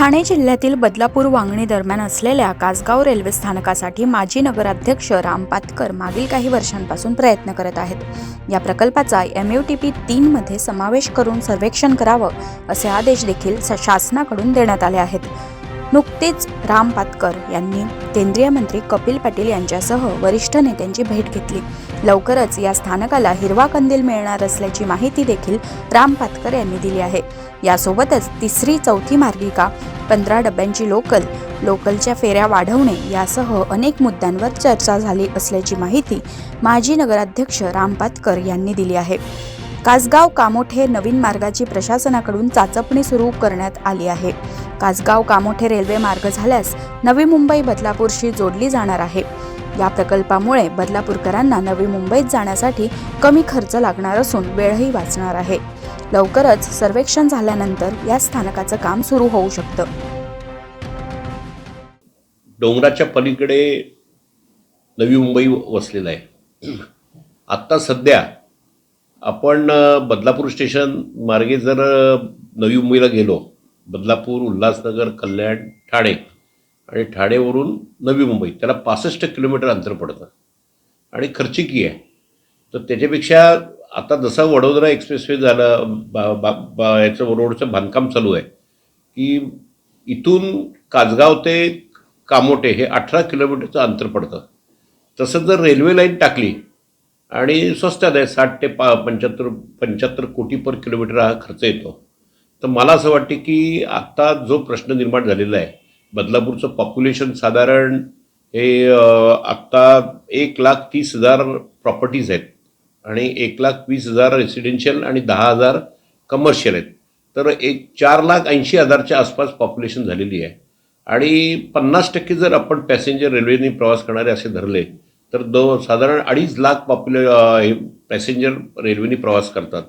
ठाणे जिल्ह्यातील बदलापूर वांगणी दरम्यान असलेल्या कासगाव रेल्वे स्थानकासाठी माजी नगराध्यक्ष राम पातकर मागील काही वर्षांपासून प्रयत्न करत आहेत. या प्रकल्पाचा एम यू टी पी तीनमध्ये समावेश करून सर्वेक्षण करावं असे आदेश देखील स- शासनाकडून देण्यात आले आहेत. नुकतेच राम पातकर यांनी केंद्रीय मंत्री कपिल पाटील यांच्यासह वरिष्ठ नेत्यांची भेट घेतली. लवकरच या स्थानकाला हिरवा कंदील मिळणार असल्याची माहिती देखील राम पातकर यांनी दिली आहे. यासोबतच तिसरी चौथी मार्गिका पंधरा डब्यांची लोकल लोकलच्या फेऱ्या वाढवणे यासह अनेक मुद्द्यांवर चर्चा झाली असल्याची माहिती माजी नगराध्यक्ष राम पातकर यांनी दिली आहे. कासगाव कामोठे नवीन मार्गाची प्रशासनाकडून चाचपणी सुरू करण्यात आली आहे. कासगाव कामोठे रेल्वे मार्ग झाल्यास नवी मुंबई बदलापूरशी जोडली जाणार आहे. या प्रकल्पामुळे बदलापूरकरांना नवी मुंबईत जाण्यासाठी कमी खर्च लागणार असून वेळही वाचणार आहे. लवकरच सर्वेक्षण झाल्यानंतर या स्थानकाचं काम सुरू होऊ शकतं. डोंगराच्या पलीकडे नवी मुंबई वसलेलं आहे. आत्ता सध्या आपण बदलापूर स्टेशन मार्गे जर नवी मुंबईला गेलो बदलापूर उल्हासनगर कल्याण ठाणे. आणि ठाणेवरून नवी मुंबई. त्याला पासष्ट किलोमीटर अंतर पडतं. आणि खर्चिकी आहे. तर त्याच्यापेक्षा आता जसं वडोदरा एक्सप्रेसवे झालं बा बा बा याचं रोडचं बांधकाम चालू आहे की इथून काजगाव ते कामोटे हे अठरा किलोमीटरचं अंतर पडतं. तसं जर रेल्वे लाईन टाकली आणि स्वस्तात आहे साठ ते पा पंच्याहत्तर पंच्याहत्तर कोटी पर किलोमीटर हा खर्च येतो. तर मला असं वाटते की आत्ता जो प्रश्न निर्माण झालेला आहे बदलापूरचं पॉप्युलेशन साधारण हे आत्ता एक लाख तीस हजार प्रॉपर्टीज आहेत आणि एक लाख वीस हजार रेसिडेन्शियल आणि दहा हजार कमर्शियल आहेत. तर एक चार लाख ऐंशी हजारच्या आसपास पॉप्युलेशन झालेली आहे. आणि पन्नास टक्के जर आपण पॅसेंजर रेल्वेने प्रवास करणारे असे धरले तर दो साधारण अडीच लाख पॉप्युले हे पॅसेंजर रेल्वेने प्रवास करतात.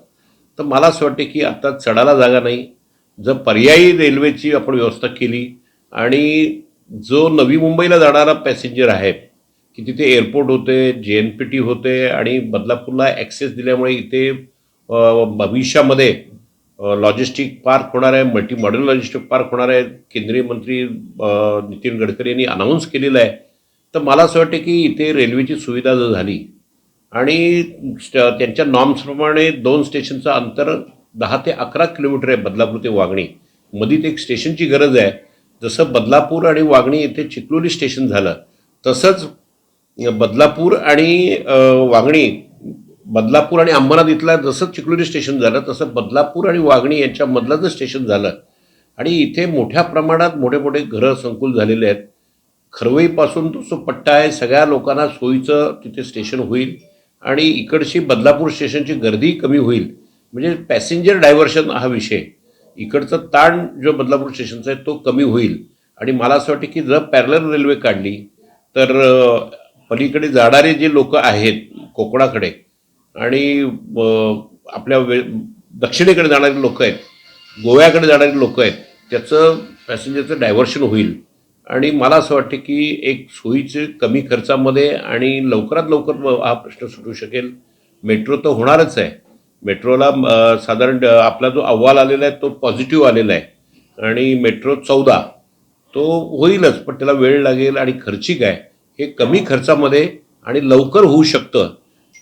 तर मला असं वाटते की आता चढायला जागा नाही. जर पर्यायी रेल्वेची आपण व्यवस्था केली आणि जो नवी मुंबईला जाणारा पॅसेंजर आहे की तिथे एअरपोर्ट होते जे एन पी टी होते आणि बदलापूरला ॲक्सेस दिल्यामुळे इथे भविष्यामध्ये लॉजिस्टिक पार्क होणार आहे मल्टी मॉडेल लॉजिस्टिक पार्क होणार आहे. केंद्रीय मंत्री नितीन गडकरी यांनी अनाऊन्स केलेलं आहे. तर मला असं वाटतं की इथे रेल्वेची सुविधा जर झाली आणि त्यांच्या नॉर्म्सप्रमाणे दोन स्टेशनचं अंतर दहा ते अकरा किलोमीटर आहे बदलापूर ते वागणी. मधीत एक स्टेशनची गरज आहे. जसं बदलापूर आणि वागणी येथे चिखलोली स्टेशन झालं तसंच बदलापूर आणि वागणी बदलापूर आणि अंबरनाथ इथला जसं चिखलोली स्टेशन झालं तसं बदलापूर आणि वागणी यांच्यामधलं जर स्टेशन झालं आणि इथे मोठ्या प्रमाणात मोठे मोठे घरं संकुल झालेले आहेत खरवईपासून तो जो पट्टा आहे सगळ्या लोकांना सोयीचं तिथे स्टेशन होईल. आणि इकडची बदलापूर स्टेशनची गर्दी कमी होईल. म्हणजे पॅसेंजर डायव्हर्शन हा विषय. इकडचा ताण जो बदलापूर स्टेशनचा आहे तो कमी होईल. आणि मला असं वाटतं की जर पॅरलर रेल्वे काढली तर पलीकडे जाणारे जे लोक आहेत कोकणाकडे आणि आपल्या वे दक्षिणेकडे जाणारे लोक आहेत गोव्याकडे जाणारी लोक आहेत त्याचं पॅसेंजरचं डायव्हर्शन होईल. आणि मला असं वाटतं की एक सोयीचे कमी खर्चामध्ये आणि लवकरात लवकर हा प्रश्न सुटू शकेल. मेट्रो तर होणारच आहे. मेट्रोला साधारण आपला जो अहवाल आलेला आहे तो पॉझिटिव्ह आलेला आहे. आणि मेट्रो चौदा तो होईलच पण त्याला वेळ लागेल आणि खर्चिक आहे. हे कमी खर्चामध्ये आणि लवकर होऊ शकतं.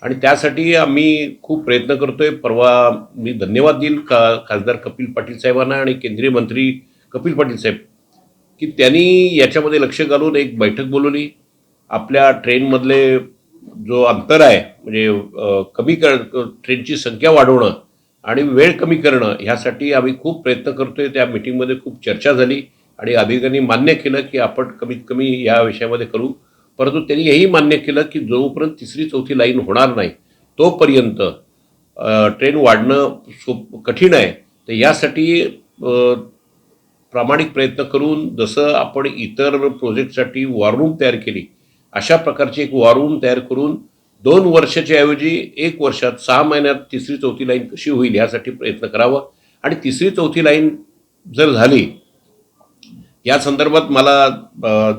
आणि त्यासाठी आम्ही खूप प्रयत्न करतोय. परवा मी धन्यवाद देईल का खासदार कपिल पाटील साहेबांना आणि केंद्रीय मंत्री कपिल पाटील साहेब. की त्यांनी याच्यामध्ये लक्ष घालून एक बैठक बोलवली. आपल्या ट्रेनमधले जो अंतर आहे म्हणजे कमी कर ट्रेनची संख्या वाढवणं आणि वेळ कमी करणं ह्यासाठी आम्ही खूप प्रयत्न करतोय. त्या मिटिंगमध्ये खूप चर्चा झाली आणि अधिकाऱ्यांनी मान्य केलं की आपण कमीत कमी या विषयामध्ये करू. परंतु त्यांनी हेही मान्य केलं की जोपर्यंत तिसरी चौथी लाईन होणार नाही तोपर्यंत ट्रेन वाढणं सोप कठीण आहे. तर यासाठी प्रामाणिक प्रयत्न करून जसं आपण इतर प्रोजेक्टसाठी वॉर रूम तयार केली अशा प्रकारची एक वॉर रूम तयार करून दोन वर्षाच्या ऐवजी एक वर्षात सहा महिन्यात तिसरी चौथी लाईन कशी होईल यासाठी प्रयत्न करावा. आणि तिसरी चौथी लाईन जर झाली या संदर्भात मला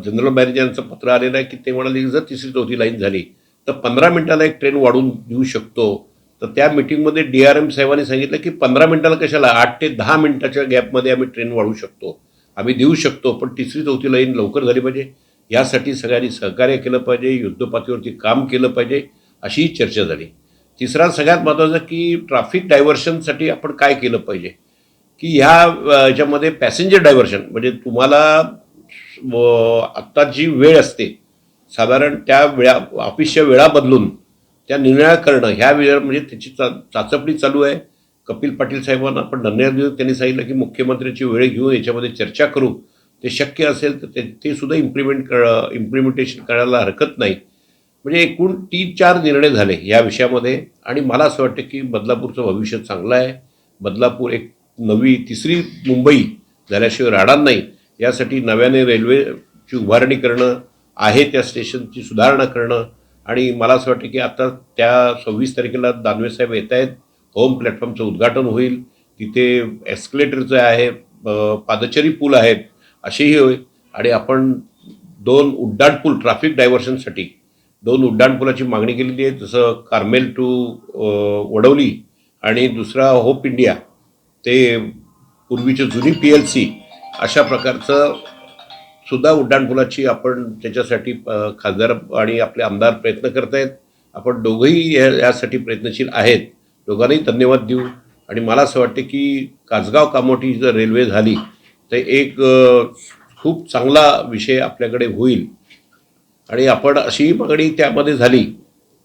जनरल मॅनेजरांचं पत्र आलेलं आहे की ते म्हणाले की जर तिसरी चौथी लाईन झाली तर पंधरा मिनिटाला एक ट्रेन वाढून देऊ शकतो. तर त्या मिटिंगमध्ये डी आर एम साहेबांनी सांगितलं की पंधरा मिनिटाला कशाला? आठ ते दहा मिनिटाच्या गॅपमध्ये आम्ही ट्रेन वाढवू शकतो. आम्ही देऊ शकतो पण तिसरी चौथी लाईन लवकर झाली पाहिजे. यासाठी सगळ्यांनी सहकार्य केलं पाहिजे युद्धपातळीवरती काम केलं पाहिजे अशीही चर्चा झाली. तिसरा सगळ्यात महत्त्वाचा की ट्रॅफिक डायव्हर्शनसाठी आपण काय केलं पाहिजे? की ह्या याच्यामध्ये पॅसेंजर डायव्हर्शन म्हणजे तुम्हाला आत्ता जी वेळ असते. साधारण त्या वेळा ऑफिसच्या वेळा बदलून त्या निर्णया करणं ह्या वेळेवर म्हणजे त्याची चा चाचपणी चालू आहे. कपिल पाटील साहेबांना आपण धन्यवाद देऊन त्यांनी सांगितलं की मुख्यमंत्र्यांची वेळ घेऊन याच्यामध्ये चर्चा करू. ते शक्य असेल तर ते ते सुद्धा इम्प्लिमेंट कर इम्प्लिमेंटेशन करायला हरकत नाही. म्हणजे एकूण तीन चार निर्णय झाले या विषयामध्ये आणि मला असं वाटतं की बदलापूरचं भविष्य चांगलं आहे. बदलापूर एक नवी तिसरी मुंबई झाल्याशिवाय राहणार नाही. यासाठी नव्याने रेल्वेची उभारणी करणं आहे त्या स्टेशनची सुधारणा करणं आणि मला असं वाटतं की आता त्या सव्वीस तारखेला दानवे साहेब येत आहेत. होम प्लॅटफॉर्मचं उद्घाटन होईल. तिथे एस्कलेटरचं आहे पादचरी पूल आहेत असेही होईल. आणि आपण दोन उड्डाणपूल ट्रॅफिक डायव्हर्शनसाठी दोन उड्डाणपुलाची मागणी केलेली आहे. जसं कार्मेल टू वडवली आणि दुसरा होप इंडिया ते पूर्वीची जुनी पी एल सी अशा प्रकारचं सुद्धा उड्डाणपुलाची आपण त्याच्यासाठी खासदार आणि आपले आमदार प्रयत्न करत आहेत आपण दोघंही यासाठी प्रयत्नशील आहेत. दोघांनाही धन्यवाद देऊ. आणि मला असं वाटते की कासगाव कामोटी जर रेल्वे झाली तर एक खूप चांगला विषय आपल्याकडे होईल. आणि आपण अशीही मागणी त्यामध्ये झाली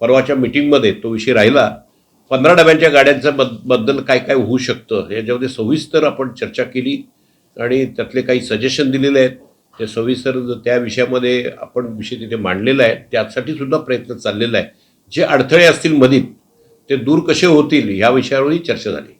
परवाच्या मिटिंगमध्ये तो विषय राहिला पंधरा डब्यांच्या गाड्यांच्या बदबद्दल काय काय होऊ शकतं? याच्यामध्ये सविस्तर आपण चर्चा केली आणि त्यातले काही सजेशन दिलेले आहेत. ते सविस्तर त्या विषयामध्ये आपण विषय तिथे मांडलेला आहे. त्यासाठी सुद्धा प्रयत्न चाललेला आहे. जे अडथळे असतील मधीत ते दूर कसे होतील ह्या विषयावरही चर्चा झाली.